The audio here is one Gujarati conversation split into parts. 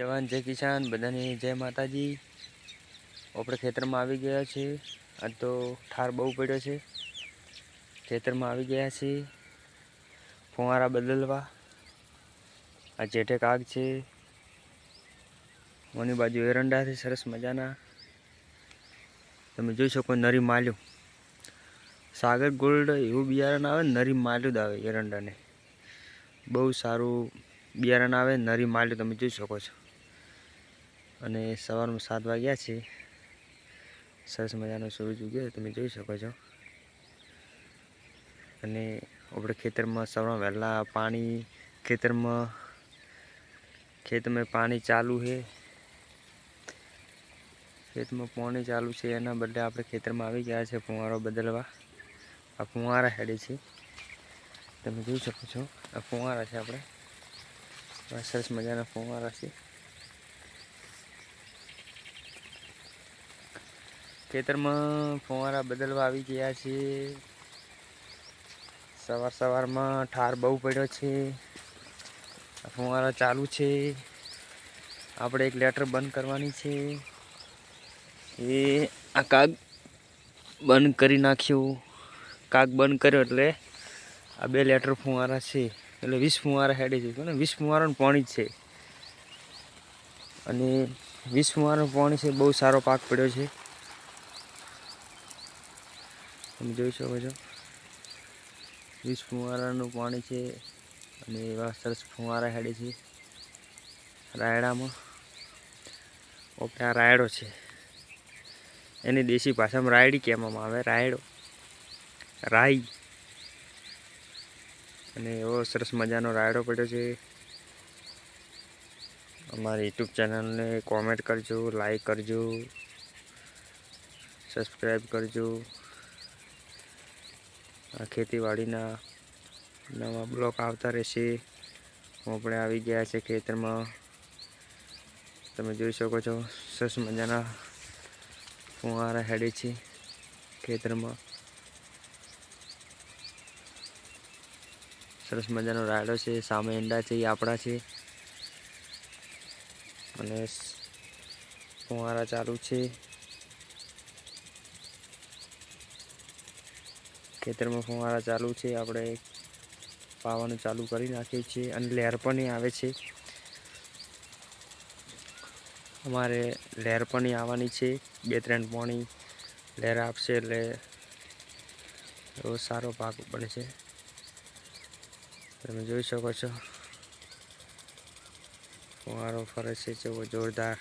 જવાન જય કિસાન, બધાને જય માતાજી. આપણે ખેતરમાં આવી ગયા છે. આ તો ઠાર બહુ પડ્યો છે. ખેતરમાં આવી ગયા છે ફુવારા બદલવા. આ જેઠે કાગ છે. મોની બાજુ એરંડા છે, સરસ મજાના. તમે જોઈ શકો નરી માલ્યું. સાગર ગોલ્ડ એવું બિયારણ આવે નરી માલ્યું જ આવે એરંડાને. બહુ સારું બિયારણ આવે નરી માલ્યું, તમે જોઈ શકો છો. અને સવારમાં સાત વાગ્યા છે. સરસ મજાનો સૂરજ ઉગ્યો તમે જોઈ શકો છો. અને આપણે ખેતરમાં સવારમાં વહેલા પાણી, ખેતરમાં ખેતમાં પાણી ચાલુ છે. ખેતમાં પાણી ચાલુ છે, એના બદલે આપણે ખેતરમાં આવી ગયા છે ફુવારો બદલવા. આ ફુવારા હેડે છે. તમે જોઈ શકો છો, આ ફુવારા છે આપણે. સરસ મજાના ફુવારા છે. ખેતરમાં ફુવારા બદલવા આવી ગયા છે. સવાર સવારમાં ઠાર બહુ પડ્યો છે. ફુવારા ચાલુ છે. આપણે એક લેટર બંધ કરવાની છે. એ આ કાગ બંધ કરી નાખ્યું. કાગ બંધ કર્યો એટલે આ બે લેટર ફુવારા છે. એટલે વીસ ફુવારા હેડે છે. ને વીસ ફુવારાનું પાણી છે. અને વીસ ફુવારાનું પાણી છે. બહુ સારો પાક પડ્યો છે. તમે જોઈ શકો છો. વીસ ફુવારાનું પાણી છે અને એવા સરસ ફુવારા હેડે છે રાયડામાં. ઓકે, આ રાયડો છે. એની દેશી ભાષામાં રાયડી કહેવામાં આવે, રાયડો. રાઈ. અને એવો સરસ મજાનો રાયડો પડ્યો છે. અમારી યુટ્યુબ ચેનલને કોમેન્ટ કરજો લાઈક કરજો સબસ્ક્રાઈબ કરજો. ખેતીવાડીના નવા બ્લોક આવતા રહેશે. આપણે આવી ગયા છે ખેતરમાં. તમે જોઈ શકો છો, સરસ મજાના ફુવારા હેડે છે ખેતરમાં. સરસ મજાનો રાયડો છે, સામે ઈંડા છે એ આપણા છે. અને ફુવારા ચાલુ છે. ખેતરમાં ફુવારા ચાલુ છે. આપણે પાવાનું ચાલુ કરી નાખીએ છીએ અને લહેર પણ આવે છે. અમારે લહેર પણ આવવાની છે. બે ત્રણ પાણી લહેર આપશે એટલે એવો સારો પાક બનશે તમે જોઈ શકો છો. ફુવારો ફરે છે. જેવો જોરદાર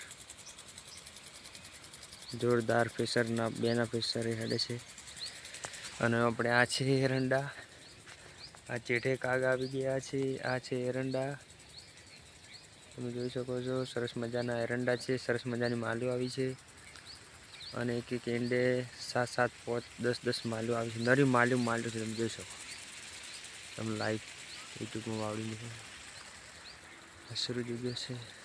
જોરદાર ફિશરના, બેના ફિશર હેડે છે. અને આપણે આ છે એરંડા. આ ચેઠે કાગ આવી ગયા છે. આ છે એરંડા. તમે જોઈ શકો છો, સરસ મજાના એરંડા છે. સરસ મજાની માલીઓ આવી છે. અને એક એક એંડે સાત સાત પાંચ દસ દસ માલીઓ આવી છે. નરી માલ્યું માલ્યું છે, તમે જોઈ શકો. તમે લાઈવ યુટ્યુબમાં વાવડી મૂકો. સૂરજ ગયો છે.